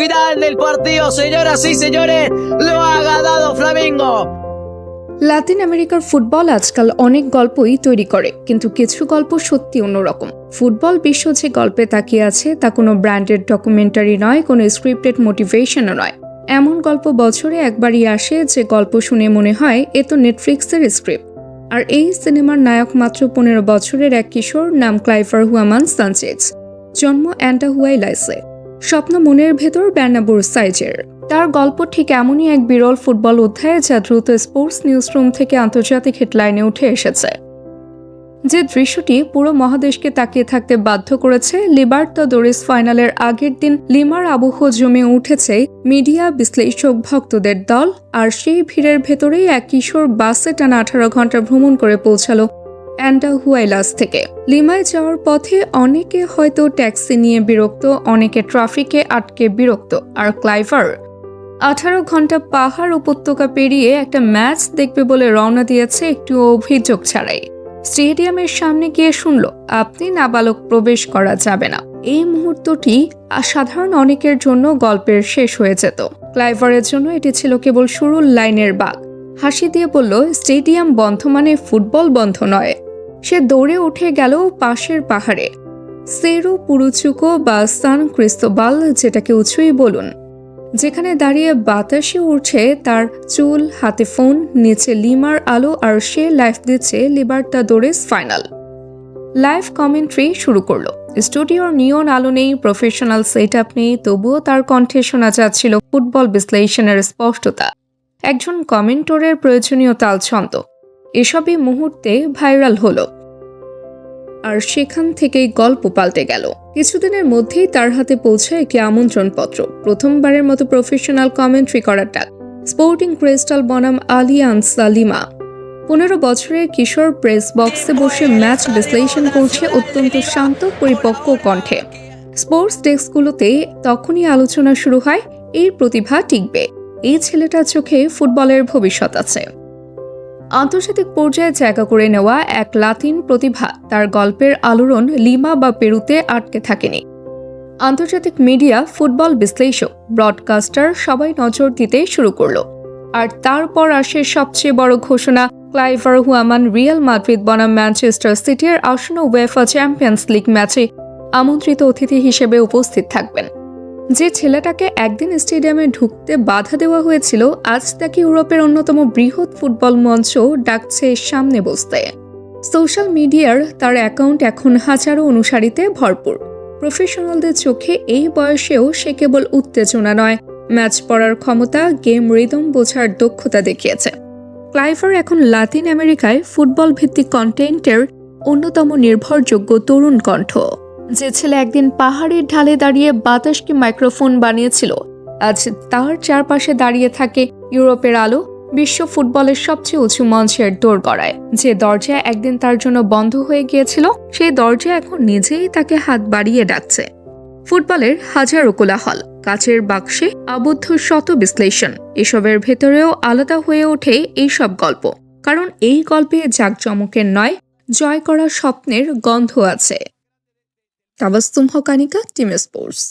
Final del partido, señoras y señores, lo ha ganado Flamengo. Latin আমেরিকার football আজকাল অনেক গল্পই তৈরি করে কিন্তু কিছু গল্প সত্যি অন্যরকম। ফুটবল বিশ্ব যে গল্পে তাকিয়ে আছে তা কোনো ব্র্যান্ডেড ডকুমেন্টারি নয় কোনো স্ক্রিপ্টেড মোটিভেশনও নয়। এমন গল্প বছরে একবারই আসে যে গল্প শুনে মনে হয় এ তো নেটফ্লিক্সের স্ক্রিপ্ট। আর এই সিনেমার নায়ক মাত্র পনেরো বছরের এক কিশোর নাম ক্লাইফার হুয়ামান সানচেজ। জন্ম অ্যান্টা হুয়াইলাইসে স্বপ্ন মনের ভেতর ব্যানাবুর সাইজের। তার গল্প ঠিক এমনই এক বিরল ফুটবল অধ্যায় যা দ্রুত স্পোর্টস নিউজরুম থেকে আন্তর্জাতিক হেডলাইনে উঠে এসেছে। যে দৃশ্যটি পুরো মহাদেশকে তাকিয়ে থাকতে বাধ্য করেছে, লিবার্তা দোরিস ফাইনালের আগের দিন লিমার আবহ জমে উঠেছে মিডিয়া বিশ্লেষক ভক্তদের দল, আর সেই ভিড়ের ভেতরেই এক কিশোর বাসে টানা আঠারো ঘণ্টা ভ্রমণ করে পৌঁছালো অ্যান্ডা হুয়াইলাস থেকে। লিমায় যাওয়ার পথে অনেকে হয়তো ট্যাক্সি নিয়ে বিরক্ত, অনেকে ট্রাফিকে আটকে বিরক্ত। আর ক্লাইভার আঠারো ঘণ্টা পাহাড় উপত্যকা পেরিয়ে একটা ম্যাচ দেখবে বলে রওনা দিয়েছে একটু অভিযোগ ছাড়াই। স্টেডিয়ামের সামনে গিয়ে শুনল, আপনি নাবালক প্রবেশ করা যাবে না। এই মুহূর্তটি সাধারণ অনেকের জন্য গল্পের শেষ হয়ে যেত। ক্লাইভারের জন্য এটি ছিল কেবল শুরুর লাইনের বাঘ। হাসি দিয়ে বলল, স্টেডিয়াম বন্ধ মানে ফুটবল বন্ধ নয়। সে দৌড়ে উঠে গেল পাশের পাহাড়ে। সেরো, পুরুচুকো বা সান ক্রিস্তোবাল যেটাকে উঁচুই বলুন, যেখানে দাঁড়িয়ে বাতাসে উঠছে তার চুল, হাতে ফোন, নিচে লিমার আলো আর সে লাইফ দিচ্ছে Libertadores final. Live commentary শুরু করল। স্টুডিওর নিয়ন আলো নেই, প্রফেশনাল সেট আপ নেই, তবুও তার কণ্ঠে শোনা যাচ্ছিল ফুটবল বিশ্লেষণের স্পষ্টতা। একজন কমেন্টরের প্রয়োজনীয় তালছন্দ। এসবই মুহূর্তে ভাইরাল হলো। আর সেখান থেকেই গল্প পাল্টে গেল। কিছুদিনের মধ্যেই তার হাতে পৌঁছায় একটি আমন্ত্রণপত্র, প্রথমবারের মতো প্রফেশনাল কমেন্ট্রি করার ডাক স্পোর্টিং ক্রিস্টাল বনাম আলিয়ান্স সালিমা পনেরো বছরের কিশোর প্রেস বক্সে বসে ম্যাচ বিশ্লেষণ করছে অত্যন্ত শান্ত, পরিপক্ক কণ্ঠে। স্পোর্টস ডেস্কগুলোতে তখনই আলোচনা শুরু হয়, এই প্রতিভা টিকবে। এই ছেলেটার চোখে ফুটবলের ভবিষ্যৎ আছে। আন্তর্জাতিক পর্যায়ে জায়গা করে নেওয়া এক লাতিন প্রতিভা। তার গল্পের আলোড়ন লিমা বা পেরুতে আটকে থাকেনি। আন্তর্জাতিক মিডিয়া, ফুটবল বিশ্লেষক, ব্রডকাস্টার সবাই নজর দিতে শুরু করল। আর তারপর আসে সবচেয়ে বড় ঘোষণা ক্লাইভার হুয়ামান রিয়াল মাদ্রিদ বনাম ম্যানচেস্টার সিটির আসন্ন ওয়েফা চ্যাম্পিয়ন্স লিগ ম্যাচে আমন্ত্রিত অতিথি হিসেবে উপস্থিত থাকবেন। যে ছেলেটাকে একদিন স্টেডিয়ামে ঢুকতে বাধা দেওয়া হয়েছিল, আজ তাকে ইউরোপের অন্যতম বৃহৎ ফুটবল মঞ্চ ডাকছে সামনে বসতে। সোশ্যাল মিডিয়ার তার অ্যাকাউন্ট এখন হাজারো অনুসারীতে ভরপুর। প্রফেশনালদের চোখে এই বয়সেও সে কেবল উত্তেজনা নয়, ম্যাচ পড়ার ক্ষমতা, গেম রিদম বোঝার দক্ষতা দেখিয়েছে। ক্লাইভার এখন লাতিন আমেরিকায় ফুটবল ভিত্তিক কন্টেন্টের অন্যতম নির্ভরযোগ্য তরুণ কণ্ঠ। যে ছেলে একদিন পাহাড়ের ঢালে দাঁড়িয়ে বাতাসকে মাইক্রোফোন বানিয়েছিল, আজ তার চারপাশে দাঁড়িয়ে থাকে ইউরোপের আলো, বিশ্ব ফুটবলের সবচেয়ে উঁচু মঞ্চের দোর গড়ায় যে দরজা একদিন তার জন্য বন্ধ হয়ে গিয়েছিল, সেই দরজা এখন নিজেই তাকে হাত বাড়িয়ে ডাকছে। ফুটবলের হাজারো কোলাহল, কাচের বাক্সে আবদ্ধ শত বিশ্লেষণ, এসবের ভেতরেও আলাদা হয়ে ওঠে এইসব গল্প। কারণ এই গল্পে জাঁকজমকের নয়, জয় করা স্বপ্নের গন্ধ আছে। তাবাস্তুম হকানিকা টিম স্পোর্টস